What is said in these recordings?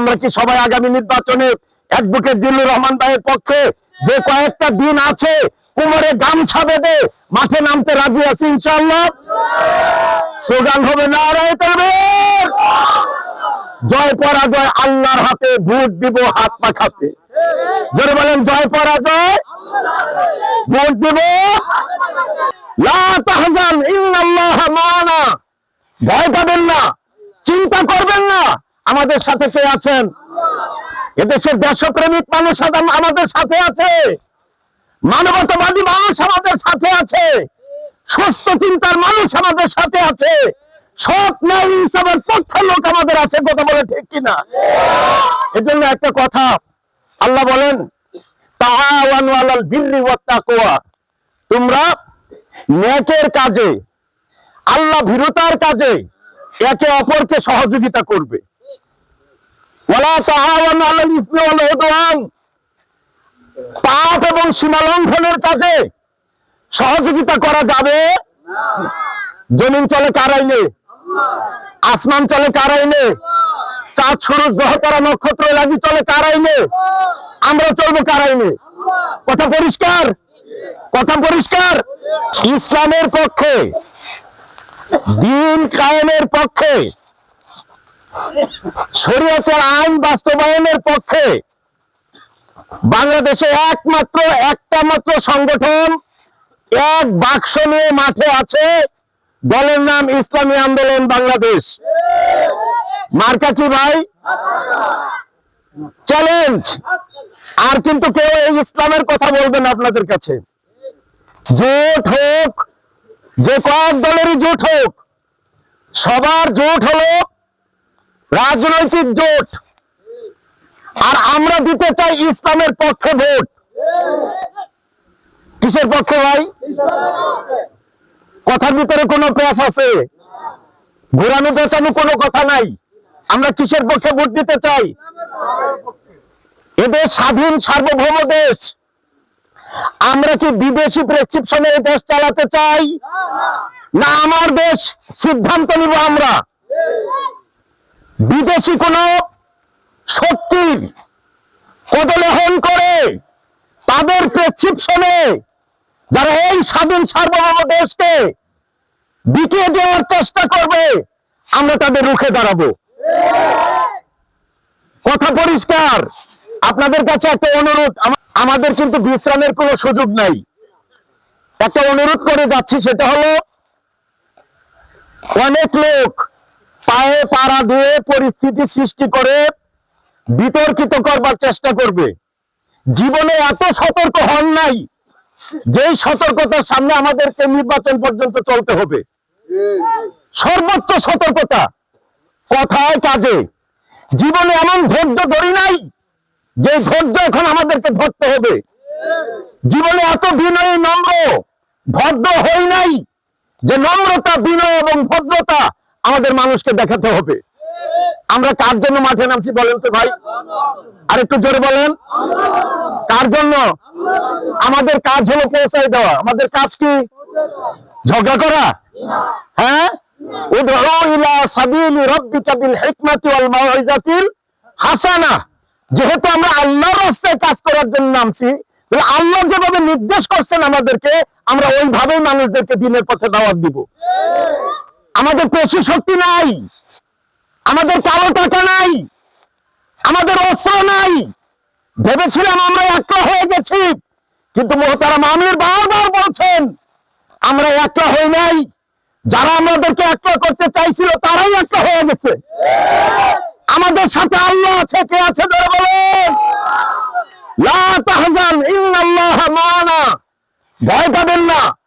আমরা কি সবাই আগামী নির্বাচনে অ্যাডভোকেট জিল্লুর রহমান ভাইয়ের পক্ষে যে কয়েকটা দিন আছে কোমরে গামছা বেঁধে মাঠে নামতে রাজি আছি ইনশাআল্লাহ? স্লোগান হবে তাকবীর জয় পরাজয় আল্লাহর হাতে, ভোট দিব হাত পাখাতে জোরে বলেন, জয় পরাজয়, ভোট দিব। ভয় পাবেন না, চিন্তা করবেন না। আমাদের সাথে কে আছেন? এদেশের দেশপ্রেমিক মানুষ আমাদের সাথে আছে। মানবতাবাদী মানুষ আমাদের সাথে আছে। সুস্থ চিন্তার মানুষ আমাদের সাথে আছে। সৎ ন্যায় ইনসাফের পক্ষের লোক আমাদের আছে, কথা বলে ঠিক কিনা? এজন্য একটা কথা, আল্লাহ বলেন তোমরা নেকের কাজে, আল্লাহ ভীরুতার কাজে একে অপরকে সহযোগিতা করবে। ওয়ালা তাআওয়ানু আলাল ইসমি ওয়াল উদওয়ান। পাপ এবং সীমা লঙ্ঘনের কাজে সহযোগিতা করা যাবে। জমিন চলে কার আইনে? আসমান চলে কার আইনে? চাঁদ, সুরজ গ্রহ তারা নক্ষত্র লাগি চলে কার আইনে? আমরা চলবো কার আইনে? কথা পরিষ্কার? কথা পরিষ্কার? ইসলামের পক্ষে, দিন কায়েমের পক্ষে শরীয়তের আইন বাস্তবায়নের পক্ষে বাংলাদেশে একমাত্র, একটা মাত্র সংগঠন, এক বাক্স নিয়ে মাঠে আছে। দলের নাম ইসলামী আন্দোলন বাংলাদেশ। মার্কা কি ভাই? চ্যালেঞ্জ। আর কিন্তু কেউ এই ইসলামের কথা বলবেন আপনাদের কাছে। জোট হোক, যে কয়েক দলেরই জোট হোক, সবার জোট হলো রাজনৈতিক জোট। আর আমরা দিতে চাই ইসলামের পক্ষে ভোট। কিসের পক্ষে ভাই? কথার ভিতরে কোনো প্যাস আছে? ঘোরানো পেঁচানো কোনো কথা নাই। আমরা কিসের পক্ষে ভোট দিতে চাই? এদের স্বাধীন সার্বভৌম দেশ। আমরা কি বিদেশি প্রেসক্রিপশনে এই দেশ চালাতে চাই? না, আমার দেশ সিদ্ধান্ত নিব আমরা। বিদেশি কোন শক্তির কদলেহন করে তাদের প্রেসক্রিপশনে যারা এই স্বাধীন সার্বভৌম দেশকে বিকিয়ে দেওয়ার চেষ্টা করবে, আমরা তাদের রুখে দাঁড়াবো। কথা পরিষ্কার। আপনাদের কাছে একটা অনুরোধ আমাদের কিন্তু বিশ্রামের কোনো সুযোগ নাই। একটা অনুরোধ করে যাচ্ছি, সেটা হলো, অনেক লোক পায়ে, পাড়া দিয়ে পরিস্থিতি সৃষ্টি করে বিতর্কিত করবার চেষ্টা করবে। জীবনে এত সতর্ক হন নাই, যেই সতর্কতার সামনে আমাদেরকে নির্বাচন পর্যন্ত চলতে হবে। সর্বোচ্চ সতর্কতা কথায় কাজে। জীবনে এমন ধৈর্য ধরি নাই যে ধৈর্য এখন আমাদেরকে ধরতে হবে। জীবনে এত বিনয়ী নম্র, ভদ্র হই নাই, যে নম্রতা, বিনয় এবং ভদ্রতা আমাদের মানুষকে দেখাতে হবে। আমরা কার জন্য মাঠে নামছি বলেন তো ভাই? আর একটু জোরে বলেন। কার জন্য? আমাদের কাজ হলো পৌঁছাই দেওয়া। আমাদের কাজ কি? ঝগড়া করা? হ্যাঁ? যেহেতু আমরা আল্লাহর কাজ করার জন্য নামছি আল্লাহ যেভাবে নির্দেশ করছেন আমাদেরকে, আমরা ওইভাবেই মানুষদেরকে দিনের পথে দাওয়াত দিব। আমাদের পেশি শক্তি নাই। আমাদের কালো টাকা নাই। আমাদের অস্ত্র নাই। ভেবেছিলাম আমরা একটা হয়ে গেছি। কিন্তু মোহতারাম আমির বারবার বলছেন, আমরা একটা হই নাই। যারা আমাদেরকে একটা করতে চাইছিল, তারাই একটা হয়ে গেছে। আমাদের সাথে আল্লাহ আছে, কে আছে ভয় পাবেন না।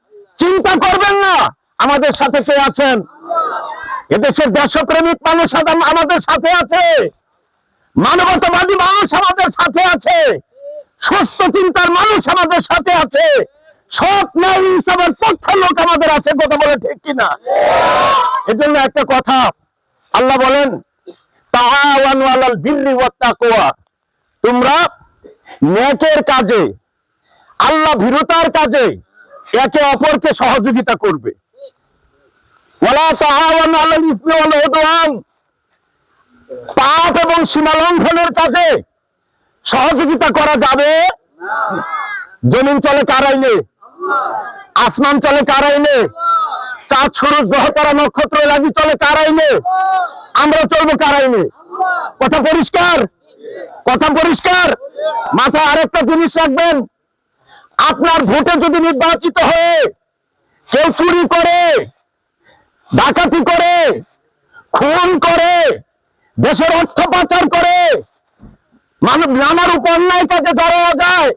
আমাদের সাথে কে আছেন? এদেশের দেশপ্রেমিক মানুষ আমাদের সাথে আছে। মানবতাবাদী মানুষ আমাদের সাথে আছে। সুস্থ চিন্তার মানুষ আমাদের সাথে আছে। আমাদের আছে ঠিক কিনা? এজন্য একটা কথা, আল্লাহ বলেন তোমরা কাজে, আল্লাহ ভীরুতার কাজে একে অপরকে সহযোগিতা করবে। ওয়ালা তাআওয়ানু আলাল ইসমি ওয়াল উদওয়ান। পাপ এবং সীমা লঙ্ঘনের কাজে সহযোগিতা করা যাবে। জমিন চলে কার আইনে? আসমান চলে কার আইনে? চাঁদ, সুরজ গ্রহ তারা নক্ষত্র লাগি চলে কার আইনে? আমরা চলবো কার আইনে? কথা পরিষ্কার? কথা পরিষ্কার? মাথায় আরেকটা জিনিস রাখবেন। আপনার ভোটে যদি নির্বাচিত হয়ে কেউ চুরি করে ডাকাতি করে, খুন করে, দেশের অর্থ পাচার করে মানব নানার অন্যায় কাজে ধরা যায়।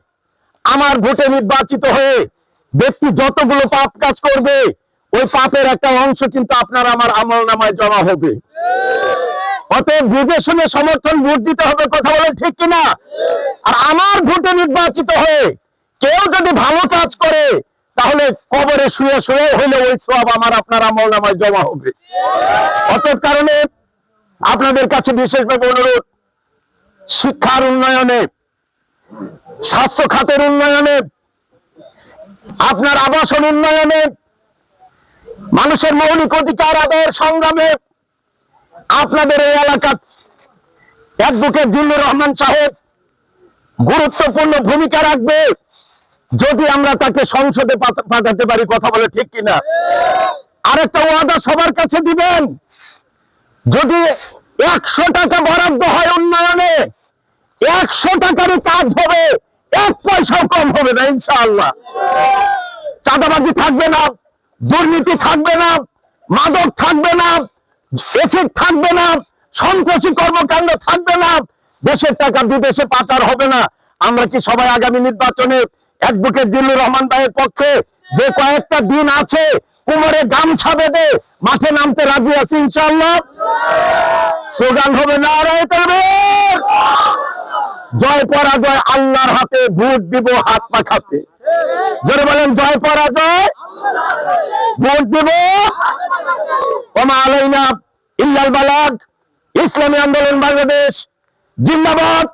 আমার ভোটে নির্বাচিত হয়ে ব্যক্তি যতগুলো পাপ কাজ করবে, ওই পাপের একটা অংশ কিন্তু আপনার আমার আমল নামায় জমা হবে। অতএব বুঝে শুনে সমর্থন, ভোট দিতে হবে কথা বলে ঠিক কিনা? আর আমার ভোটে নির্বাচিত হয়ে কেউ যদি ভালো কাজ করে তাহলে কবরে শুয়ে শুয়ে হইলে ওই সব আমার আপনার আমল নামায় জমা হবে। অতএব কারণে আপনাদের কাছে বিশেষভাবে অনুরোধ, শিক্ষার উন্নয়নে, স্বাস্থ্য খাতের উন্নয়নে, আপনার আবাসন উন্নয়নে, মানুষের মৌলিক অধিকার আদায়ের সংগ্রামে আপনাদের এই এলাকা অ্যাডভোকেট জিল্লুর রহমান সাহেব গুরুত্বপূর্ণ ভূমিকা রাখবে। যদি আমরা তাকে সংসদে পাঠাতে পারি, কথা বলে ঠিক কিনা? আরেকটা ওয়াদা সবার কাছে দিবেন। যদি একশো টাকা বরাদ্দ হয় উন্নয়নে, একশো টাকারই কাজ হবে, এক পয়সাও কম হবে না, ইনশাআল্লাহ। চাঁদাবাজি থাকবে না, দুর্নীতি থাকবে না, মাদক থাকবে না, এসিড থাকবে না, সন্ত্রাসী কর্মকাণ্ড থাকবে না, দেশের টাকা বিদেশে পাচার হবে না। আমরা কি সবাই আগামী নির্বাচনে অ্যাডভোকেট জিল্লুর রহমান ভাইয়ের পক্ষে যে কয়েকটা দিন আছে কোমরে গামছা বেঁধে মাঠে নামতে রাজি আছি, ইনশাআল্লাহ। স্লোগান হবে না জয় পরাজয়, আল্লাহর হাতে ভোট দিব, হাত পাখাতে জোরে বলেন, জয় পরাজয়, ভোট দিব। ওমা আলাইনা ইল্লাল বালাগ, ইসলামী আন্দোলন বাংলাদেশ, জিন্দাবাদ।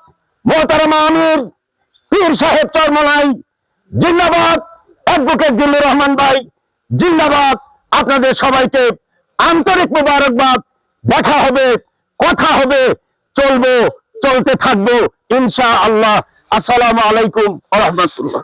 মোহতারামা আমির, পীর সাহেব চরমলাই জিন্দাবাদ। অ্যাডভোকেট জিল্লুর রহমান ভাই, জিন্দাবাদ। আপনাদের সবাইকে আন্তরিক মুবারকবাদ। দেখা হবে, কথা হবে, চলবো, চলতে থাকব। ইনশা আল্লাহ আসসালামু আলাইকুম রহমতুল্লাহ।